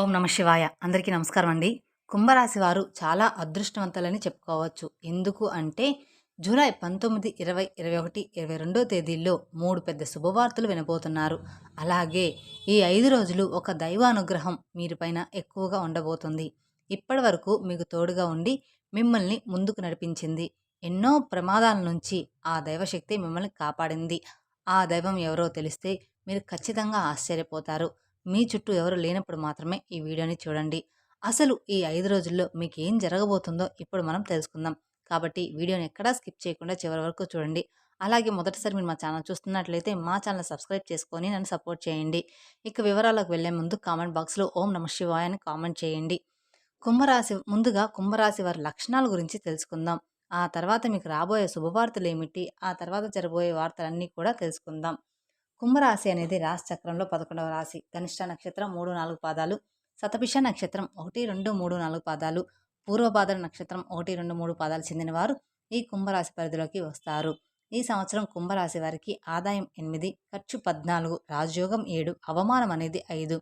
ఓం నమ శివాయ. అందరికీ నమస్కారం అండి. కుంభరాశి వారు చాలా అదృష్టవంతులని చెప్పుకోవచ్చు. ఎందుకు అంటే జూలై పంతొమ్మిది ఇరవై ఇరవై ఒకటి ఇరవై రెండో తేదీల్లో మూడు పెద్ద శుభవార్తలు వినబోతున్నారు. అలాగే ఈ ఐదు రోజులు ఒక దైవానుగ్రహం మీరుపైన ఎక్కువగా ఉండబోతుంది. ఇప్పటి వరకు మీకు తోడుగా ఉండి మిమ్మల్ని ముందుకు నడిపించింది. ఎన్నో ప్రమాదాల నుంచి ఆ దైవశక్తి మిమ్మల్ని కాపాడింది. ఆ దైవం ఎవరో తెలిస్తే మీరు ఖచ్చితంగా ఆశ్చర్యపోతారు. మీ చుట్టూ ఎవరు లేనప్పుడు మాత్రమే ఈ వీడియోని చూడండి. అసలు ఈ ఐదు రోజుల్లో మీకు ఏం జరగబోతుందో ఇప్పుడు మనం తెలుసుకుందాం. కాబట్టి వీడియోని ఎక్కడా స్కిప్ చేయకుండా చివరి వరకు చూడండి. అలాగే మొదటిసారి మీరు మా ఛానల్ చూస్తున్నట్లయితే మా ఛానల్ సబ్స్క్రైబ్ చేసుకొని నన్ను సపోర్ట్ చేయండి. ఇక వివరాలకు వెళ్ళే ముందు కామెంట్ బాక్స్లో ఓం నమ శివాయ అని కామెంట్ చేయండి. కుంభరాశి ముందుగా కుంభరాశి వారి లక్షణాల గురించి తెలుసుకుందాం. ఆ తర్వాత మీకు రాబోయే శుభవార్తలు ఏమిటి? ఆ తర్వాత జరబోయే వార్తలన్నీ కూడా తెలుసుకుందాం. కుంభరాశి అనేది రాశి చక్రంలో పదకొండవ రాశి. కనిష్ట నక్షత్రం మూడు నాలుగు పాదాలు సతపిష నక్షత్రం ఒకటి రెండు మూడు నాలుగు పాదాలు పూర్వపాదల నక్షత్రం ఒకటి రెండు మూడు పాదాలు చెందినవారు ఈ కుంభరాశి పరిధిలోకి వస్తారు. ఈ సంవత్సరం కుంభరాశి వారికి ఆదాయం ఎనిమిది ఖర్చు పద్నాలుగు రాజయోగం ఏడు అవమానం అనేది ఐదు.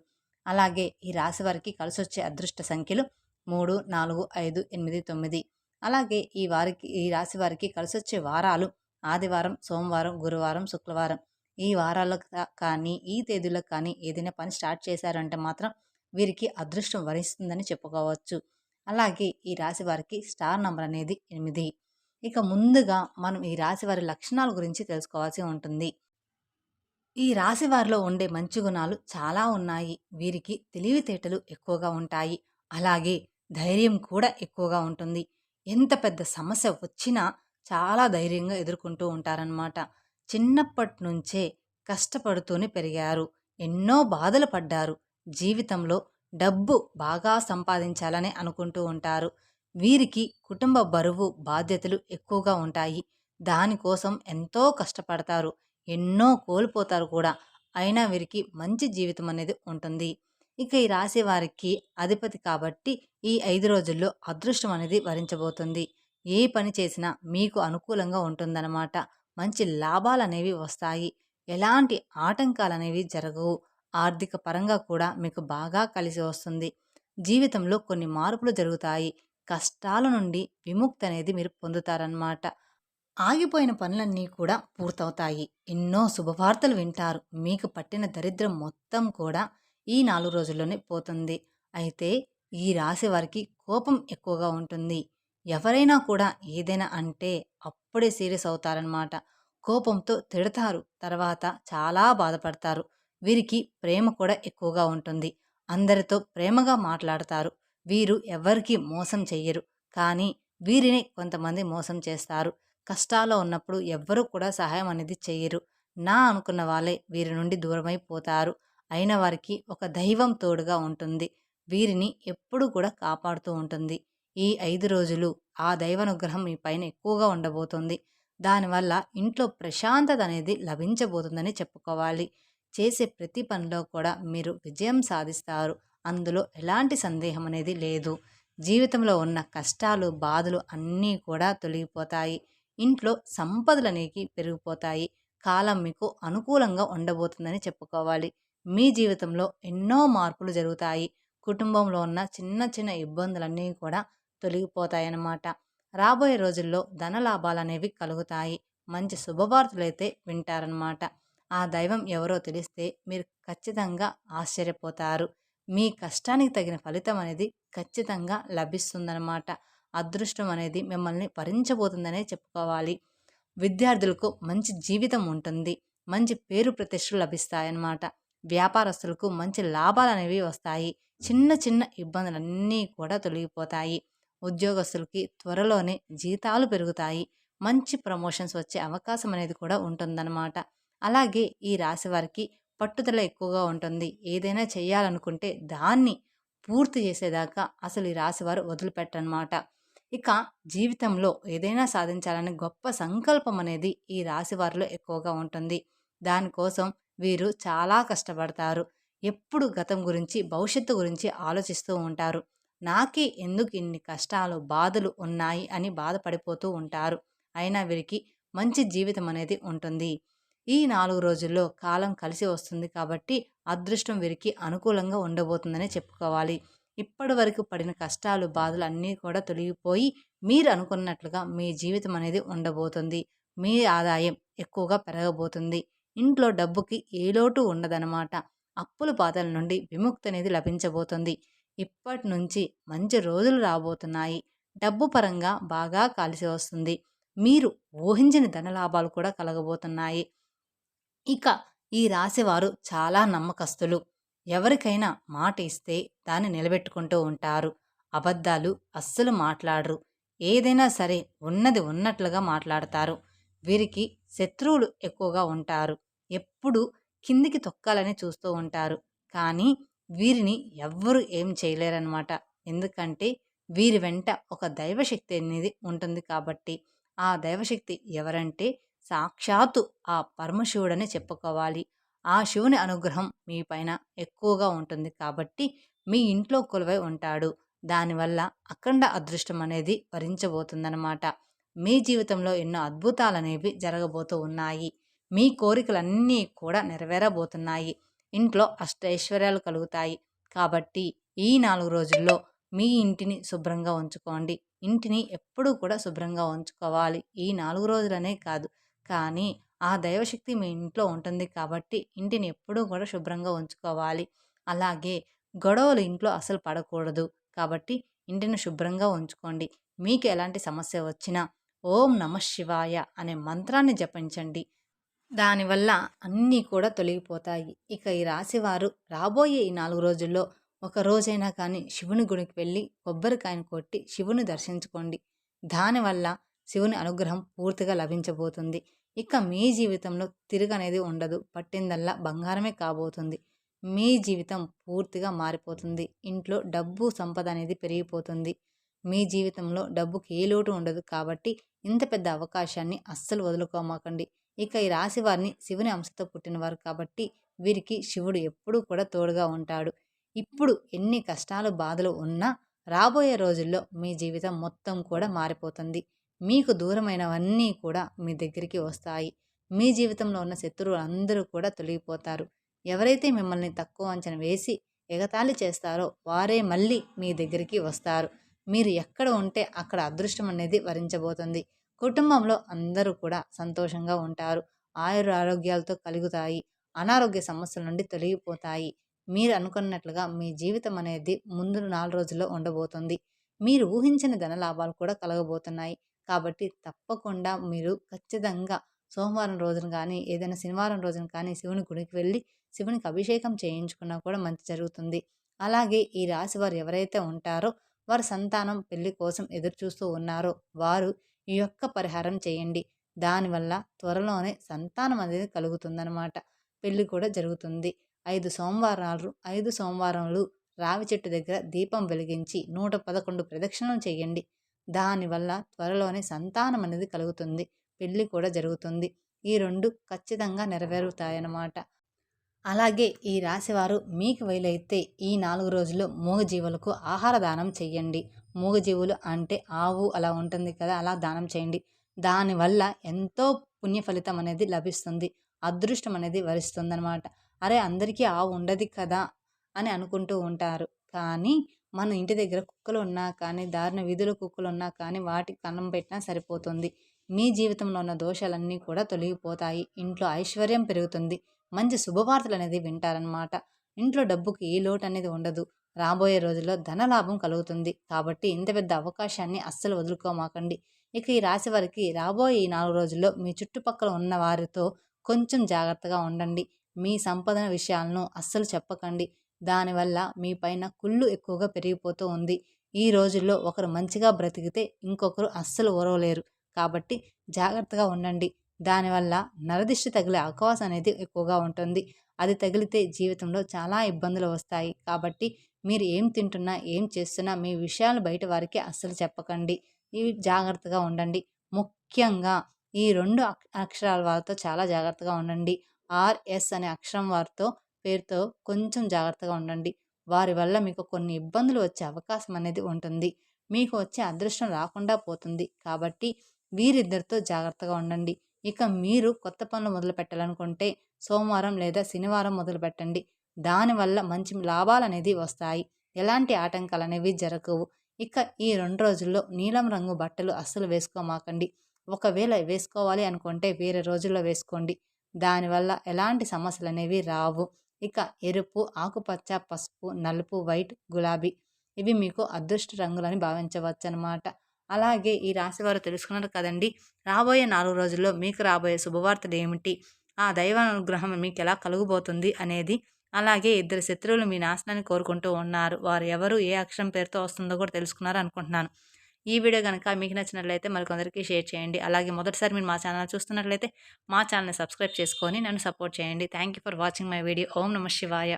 అలాగే ఈ రాశి వారికి కలిసొచ్చే అదృష్ట సంఖ్యలు మూడు నాలుగు ఐదు ఎనిమిది తొమ్మిది. అలాగే ఈ వారికి ఈ రాశి వారికి కలిసొచ్చే వారాలు ఆదివారం సోమవారం గురువారం శుక్రవారం ఈ వారాల్లో కానీ ఈ తేదీలకు కానీ ఏదైనా పని స్టార్ట్ చేశారంటే మాత్రం వీరికి అదృష్టం వరిస్తుందని చెప్పుకోవచ్చు. అలాగే ఈ రాశి వారికి స్టార్ నంబర్ అనేది ఎనిమిది. ఇక ముందుగా మనం ఈ రాశి వారి లక్షణాల గురించి తెలుసుకోవాల్సి ఉంటుంది. ఈ రాశి వారిలో ఉండే మంచి గుణాలు చాలా ఉన్నాయి. వీరికి తెలివితేటలు ఎక్కువగా ఉంటాయి. అలాగే ధైర్యం కూడా ఎక్కువగా ఉంటుంది. ఎంత పెద్ద సమస్య వచ్చినా చాలా ధైర్యంగా ఎదుర్కొంటూ ఉంటారనమాట చిన్నప్పటి నుంచే కష్టపడుతూనే పెరిగారు. ఎన్నో బాధలు పడ్డారు. జీవితంలో డబ్బు బాగా సంపాదించాలని అనుకుంటూ ఉంటారు. వీరికి కుటుంబ బరువు బాధ్యతలు ఎక్కువగా ఉంటాయి. దానికోసం ఎంతో కష్టపడతారు. ఎన్నో కోల్పోతారు కూడా. అయినా వీరికి మంచి జీవితం అనేది ఉంటుంది. ఇక ఈ రాశి వారికి అధిపతి కాబట్టి ఈ ఐదు రోజుల్లో అదృష్టం అనేది వరించబోతుంది. ఏ పని చేసినా మీకు అనుకూలంగా ఉంటుందన్నమాట. మంచి లాభాలు అనేవి వస్తాయి. ఎలాంటి ఆటంకాలు అనేవి జరగవు. ఆర్థిక పరంగా కూడా మీకు బాగా కలిసి వస్తుంది. జీవితంలో కొన్ని మార్పులు జరుగుతాయి. కష్టాల నుండి విముక్తి అనేది మీరు పొందుతారన్నమాట. ఆగిపోయిన పనులన్నీ కూడా పూర్తవుతాయి. ఎన్నో శుభవార్తలు వింటారు. మీకు పట్టిన దరిద్రం మొత్తం కూడా ఈ నాలుగు రోజుల్లోనే పోతుంది. అయితే ఈ రాశి వారికి కోపం ఎక్కువగా ఉంటుంది. ఎవరైనా కూడా ఏదైనా అంటే అప్పుడే సీరియస్ అవుతారనమాట కోపంతో తిడతారు. తర్వాత చాలా బాధపడతారు. వీరికి ప్రేమ కూడా ఎక్కువగా ఉంటుంది. అందరితో ప్రేమగా మాట్లాడతారు. వీరు ఎవరికీ మోసం చెయ్యరు. కానీ వీరిని కొంతమంది మోసం చేస్తారు. కష్టాల్లో ఉన్నప్పుడు ఎవ్వరూ కూడా సహాయం అనేది చెయ్యరు. నా అనుకున్న వాళ్ళే వీరి నుండి దూరమైపోతారు. అయిన వారికి ఒక దైవం తోడుగా ఉంటుంది. వీరిని ఎప్పుడూ కూడా కాపాడుతూ ఉంటుంది. ఈ ఐదు రోజులు ఆ దైవానుగ్రహం మీ పైన ఎక్కువగా ఉండబోతుంది. దానివల్ల ఇంట్లో ప్రశాంతత అనేది లభించబోతుందని చెప్పుకోవాలి. చేసే ప్రతి పనిలో కూడా మీరు విజయం సాధిస్తారు. అందులో ఎలాంటి సందేహం అనేది లేదు. జీవితంలో ఉన్న కష్టాలు బాధలు అన్నీ కూడా తొలగిపోతాయి. ఇంట్లో సంపదలు అనేవి పెరిగిపోతాయి. కాలం మీకు అనుకూలంగా ఉండబోతుందని చెప్పుకోవాలి. మీ జీవితంలో ఎన్నో మార్పులు జరుగుతాయి. కుటుంబంలో ఉన్న చిన్న చిన్న ఇబ్బందులన్నీ కూడా తొలగిపోతాయన్నమాట. రాబోయే రోజుల్లో ధన లాభాలు అనేవి కలుగుతాయి. మంచి శుభవార్తలు అయితే వింటారనమాట ఆ దైవం ఎవరో తెలిస్తే మీరు ఖచ్చితంగా ఆశ్చర్యపోతారు. మీ కష్టానికి తగిన ఫలితం అనేది ఖచ్చితంగా లభిస్తుందన్నమాట. అదృష్టం అనేది మిమ్మల్ని భరించబోతుందనే చెప్పుకోవాలి. విద్యార్థులకు మంచి జీవితం ఉంటుంది. మంచి పేరు ప్రతిష్టలు లభిస్తాయన్నమాట. వ్యాపారస్తులకు మంచి లాభాలు అనేవి వస్తాయి. చిన్న చిన్న ఇబ్బందులన్నీ కూడా తొలగిపోతాయి. ఉద్యోగస్తులకి త్వరలోనే జీతాలు పెరుగుతాయి. మంచి ప్రమోషన్స్ వచ్చే అవకాశం అనేది కూడా ఉంటుందన్నమాట. అలాగే ఈ రాశి వారికి పట్టుదల ఎక్కువగా ఉంటుంది. ఏదైనా చేయాలనుకుంటే దాన్ని పూర్తి చేసేదాకా అసలు ఈ రాశివారు వదిలిపెట్టనమాట. ఇక జీవితంలో ఏదైనా సాధించాలని గొప్ప సంకల్పం అనేది ఈ రాశి వారిలో ఎక్కువగా ఉంటుంది. దానికోసం వీరు చాలా కష్టపడతారు. ఎప్పుడు గతం గురించి భవిష్యత్తు గురించి ఆలోచిస్తూ ఉంటారు. నాకే ఎందుకు ఇన్ని కష్టాలు బాధలు ఉన్నాయి అని బాధపడిపోతూ ఉంటారు. అయినా వీరికి మంచి జీవితం అనేది ఉంటుంది. ఈ నాలుగు రోజుల్లో కాలం కలిసి వస్తుంది కాబట్టి అదృష్టం వీరికి అనుకూలంగా ఉండబోతుందని చెప్పుకోవాలి. ఇప్పటి వరకు పడిన కష్టాలు బాధలు అన్నీ కూడా తొలగిపోయి మీరు అనుకున్నట్లుగా మీ జీవితం అనేది ఉండబోతుంది. మీ ఆదాయం ఎక్కువగా పెరగబోతుంది. ఇంట్లో డబ్బుకి ఏ లోటు ఉండదనమాట అప్పుల బాధల నుండి విముక్తి అనేది లభించబోతుంది. ఇప్పటి నుంచి మంచి రోజులు రాబోతున్నాయి. డబ్బు పరంగా బాగా కలిసి వస్తుంది. మీరు ఊహించని ధనలాభాలు కూడా కలగబోతున్నాయి. ఇక ఈ రాశివారు చాలా నమ్మకస్తులు. ఎవరికైనా మాట ఇస్తే దాన్ని నిలబెట్టుకుంటూ ఉంటారు. అబద్ధాలు అస్సలు మాట్లాడరు. ఏదైనా సరే ఉన్నది ఉన్నట్లుగా మాట్లాడతారు. వీరికి శత్రువులు ఎక్కువగా ఉంటారు. ఎప్పుడు కిందికి తొక్కాలని చూస్తూ ఉంటారు. కానీ వీరిని ఎవ్వరు ఏం చేయలేరన్నమాట. ఎందుకంటే వీరి వెంట ఒక దైవశక్తి అనేది ఉంటుంది కాబట్టి ఆ దైవశక్తి ఎవరంటే సాక్షాత్తు ఆ పరమశివుడని చెప్పుకోవాలి. ఆ శివుని అనుగ్రహం మీ పైన ఎక్కువగా ఉంటుంది కాబట్టి మీ ఇంట్లో కొలువై ఉంటాడు. దానివల్ల అఖండ అదృష్టం అనేది వరించబోతుందన్నమాట మీ జీవితంలో ఎన్నో అద్భుతాలు అనేవి జరగబోతూ ఉన్నాయి. మీ కోరికలన్నీ కూడా నెరవేరబోతున్నాయి. ఇంట్లో అష్టైశ్వర్యాలు కలుగుతాయి. కాబట్టి ఈ నాలుగు రోజుల్లో మీ ఇంటిని శుభ్రంగా ఉంచుకోండి. ఇంటిని ఎప్పుడూ కూడా శుభ్రంగా ఉంచుకోవాలి. ఈ నాలుగు రోజులనే కాదు. కానీ ఆ దైవశక్తి మీ ఇంట్లో ఉంటుంది కాబట్టి ఇంటిని ఎప్పుడూ కూడా శుభ్రంగా ఉంచుకోవాలి. అలాగే గొడవలు ఇంట్లో అసలు పడకూడదు. కాబట్టి ఇంటిని శుభ్రంగా ఉంచుకోండి. మీకు ఎలాంటి సమస్య వచ్చినా ఓం నమ శివాయ అనే మంత్రాన్ని జపించండి. దానివల్ల అన్నీ కూడా తొలగిపోతాయి. ఇక ఈ రాశివారు రాబోయే ఈ నాలుగు రోజుల్లో ఒక రోజైనా కానీ శివుని గుడికి వెళ్ళి కొబ్బరికాయను కొట్టి శివుని దర్శించుకోండి. దానివల్ల శివుని అనుగ్రహం పూర్తిగా లభించబోతుంది. ఇక మీ జీవితంలో తిరగనేది ఉండదు. పట్టిందల్లా బంగారమే కాబోతుంది. మీ జీవితం పూర్తిగా మారిపోతుంది. ఇంట్లో డబ్బు సంపద అనేది పెరిగిపోతుంది. మీ జీవితంలో డబ్బుకి ఏ లోటు ఉండదు కాబట్టి ఇంత పెద్ద అవకాశాన్ని అస్సలు వదులుకోమాకండి. ఇక ఈ రాశి వారిని శివుని అంశతో పుట్టినవారు కాబట్టి వీరికి శివుడు ఎప్పుడూ కూడా తోడుగా ఉంటాడు. ఇప్పుడు ఎన్ని కష్టాలు బాధలు ఉన్నా రాబోయే రోజుల్లో మీ జీవితం మొత్తం కూడా మారిపోతుంది. మీకు దూరమైనవన్నీ కూడా మీ దగ్గరికి వస్తాయి. మీ జీవితంలో ఉన్న శత్రువులు అందరూ కూడా తొలగిపోతారు. ఎవరైతే మిమ్మల్ని తక్కువ అంచనా వేసి ఎగతాళి చేస్తారో వారే మళ్ళీ మీ దగ్గరికి వస్తారు. మీరు ఎక్కడ ఉంటే అక్కడ అదృష్టం అనేది వరించబోతుంది. కుటుంబంలో అందరూ కూడా సంతోషంగా ఉంటారు. ఆయుర ఆరోగ్యాలతో కలుగుతాయి. అనారోగ్య సమస్యల నుండి తొలగిపోతాయి. మీరు అనుకున్నట్లుగా మీ జీవితం అనేది ముందు నాలుగు రోజుల్లో ఉండబోతుంది. మీరు ఊహించని ధన లాభాలు కూడా కలగబోతున్నాయి. కాబట్టి తప్పకుండా మీరు ఖచ్చితంగా సోమవారం రోజున కానీ ఏదైనా శనివారం రోజున కానీ శివుని గుడికి వెళ్ళి శివునికి అభిషేకం చేయించుకున్నా కూడా మంచి జరుగుతుంది. అలాగే ఈ రాశి వారు ఎవరైతే ఉంటారో వారి సంతానం పెళ్ళి కోసం ఎదురు చూస్తూ ఉన్నారో వారు ఈ యొక్క పరిహారం చేయండి. దానివల్ల త్వరలోనే సంతానం అనేది కలుగుతుందనమాట పెళ్ళి కూడా జరుగుతుంది. ఐదు సోమవారాలు ఐదు సోమవారాలు రావి చెట్టు దగ్గర దీపం వెలిగించి నూట పదకొండు ప్రదక్షిణలు చేయండి. దానివల్ల త్వరలోనే సంతానం అనేది కలుగుతుంది. పెళ్ళి కూడా జరుగుతుంది. ఈ రెండు ఖచ్చితంగా నెరవేరుతాయన్నమాట. అలాగే ఈ రాశివారు మీకు వీలైతే ఈ నాలుగు రోజులు మూగజీవులకు ఆహార దానం చేయండి. మూగజీవులు అంటే ఆవు అలా ఉంటుంది కదా అలా దానం చేయండి. దానివల్ల ఎంతో పుణ్య ఫలితం అనేది లభిస్తుంది. అదృష్టం అనేది వరిస్తుందనమాట అరే అందరికీ ఆవు ఉండదు కదా అని అనుకుంటూ ఉంటారు. కానీ మన ఇంటి దగ్గర కుక్కలు ఉన్నా కానీ దారుణ వీధుల కుక్కలు ఉన్నా కానీ వాటికి కన్నం పెట్టినా సరిపోతుంది. మీ జీవితంలో ఉన్న దోషాలన్నీ కూడా తొలగిపోతాయి. ఇంట్లో ఐశ్వర్యం పెరుగుతుంది. మంచి శుభవార్తలు అనేది వింటారనమాట ఇంట్లో డబ్బుకి ఏ లోటు అనేది ఉండదు. రాబోయే రోజుల్లో ధనలాభం కలుగుతుంది. కాబట్టి ఇంత పెద్ద అవకాశాన్ని అస్సలు వదులుకోమాకండి. ఇక ఈ రాశి వారికి రాబోయే ఈ నాలుగు రోజుల్లో మీ చుట్టుపక్కల ఉన్న వారితో కొంచెం జాగ్రత్తగా ఉండండి. మీ సంపదన విషయాలను అస్సలు చెప్పకండి. దానివల్ల మీ పైన కుళ్ళు ఎక్కువగా పెరిగిపోతూ ఉంది. ఈ రోజుల్లో ఒకరు మంచిగా బ్రతికితే ఇంకొకరు అస్సలు ఓరవలేరు. కాబట్టి జాగ్రత్తగా ఉండండి. దానివల్ల నరదిష్టి తగిలే అవకాశం అనేది ఎక్కువగా ఉంటుంది. అది తగిలితే జీవితంలో చాలా ఇబ్బందులు వస్తాయి. కాబట్టి మీరు ఏం తింటున్నా ఏం చేస్తున్నా మీ విషయాలు బయట వారికి అస్సలు చెప్పకండి. ఇవి జాగ్రత్తగా ఉండండి. ముఖ్యంగా ఈ రెండు అక్షరాల వారితో చాలా జాగ్రత్తగా ఉండండి. ఆర్ఎస్ అనే అక్షరం వారితో పేరుతో కొంచెం జాగ్రత్తగా ఉండండి. వారి వల్ల మీకు కొన్ని ఇబ్బందులు వచ్చే అవకాశం అనేది ఉంటుంది. మీకు వచ్చే అదృష్టం రాకుండా పోతుంది. కాబట్టి వీరిద్దరితో జాగ్రత్తగా ఉండండి. ఇక మీరు కొత్త పనులు మొదలు పెట్టాలనుకుంటే సోమవారం లేదా శనివారం మొదలు పెట్టండి దానివల్ల మంచి లాభాలు అనేది వస్తాయి. ఎలాంటి ఆటంకాలు అనేవి జరగవు. ఇక ఈ రెండు రోజుల్లో నీలం రంగు బట్టలు అస్సలు వేసుకోమాకండి. ఒకవేళ వేసుకోవాలి అనుకుంటే వేరే రోజుల్లో వేసుకోండి. దానివల్ల ఎలాంటి సమస్యలు అనేవి రావు. ఇక ఎరుపు ఆకుపచ్చ పసుపు నలుపు వైట్ గులాబీ ఇవి మీకు అదృష్ట రంగులని భావించవచ్చు అనమాట అలాగే ఈ రాశి వారు తెలుసుకున్నారు కదండి. రాబోయే నాలుగు రోజుల్లో మీకు రాబోయే శుభవార్తలు ఏమిటి? ఆ దైవ అనుగ్రహం మీకు ఎలా కలుగుబోతుంది అనేది అలాగే ఇద్దరు శత్రువులు మీ నాశనాన్ని కోరుకుంటూ ఉన్నారు. వారు ఎవరు ఏ అక్షరం పేరుతో వస్తుందో కూడా తెలుసుకున్నారు అనుకుంటున్నాను. ఈ వీడియో కనుక మీకు నచ్చినట్లయితే మరికొందరికి షేర్ చేయండి. అలాగే మొదటిసారి మీరు మా ఛానల్ చూస్తున్నట్లయితే మా ఛానల్ని సబ్స్క్రైబ్ చేసుకొని నన్ను సపోర్ట్ చేయండి. Thank you for watching my video. ఓం నమ శివాయ.